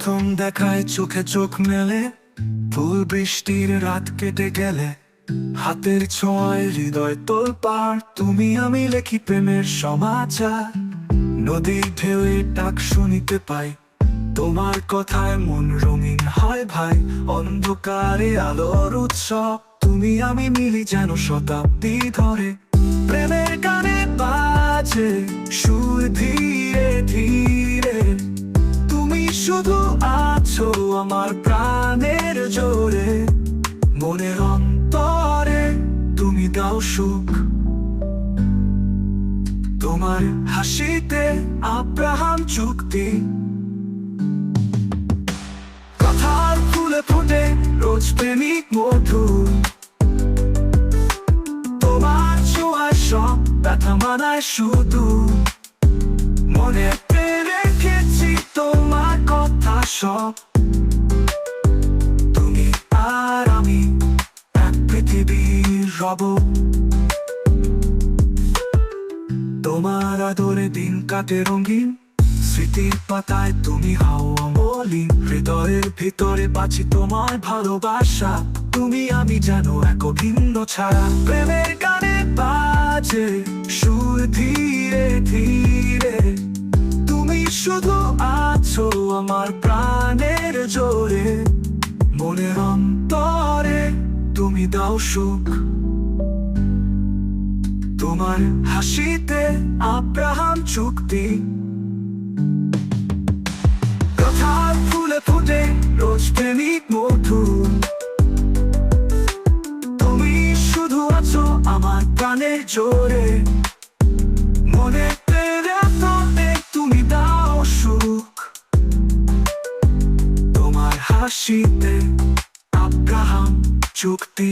দেখায় চোখে চোখ মেলে, ফুল বৃষ্টির রাত কেটে গেলে। হাতের ছোঁয়ায় হৃদয় তোল পার তুমি আমি লেখি প্রেমের সমাচার। নদীর ঢেউয়ে ডাক শুনিতে পাই, তোমার কথায় মন রঙিন হয় ভাই। অন্ধকারে আলোর উৎসব, তুমি আমি মিলি যেন শতাব্দী ধরে। প্রেমের গানে বাজে সুর ধীরে ধীরে, তুমি শুধু আছো আমার প্রাণের জোরে, মনের অন্তরে তুমি দাও সুখ। তোমার হাসিতে আব্রাহাম চুক্তি। কথার ফুলে ফুটে রোজ প্রেমিক মধু। তোমার ছোঁয়ায় সব ব্যথা মানায় শুধু। মনে সব। তুমি আর আমি এক পৃথিবীর রব। তোমার আদরে দিন কাটে রঙিন, স্মৃতির পাতায় তুমি হাও অমলিন। হৃদয়ের ভিতরে বাঁচি তোমার ভালোবাসা, তুমি আমি জানো এক ভিন্ন ছাড়া প্রেমের গানে বাজে, সুর ধীরে ধীরে। তুমি শুধু আছো আমার দাও সুখ। তোমার হাসিতে আব্রাহাম চুক্তি। ফুলে ফুটে, রোজ প্রেমিক মধু। তুমি শুধু আছো আমার প্রাণের জোরে। মনে তুমি দাও সুখ। তোমার হাসিতে আব্রাহাম চুক্তি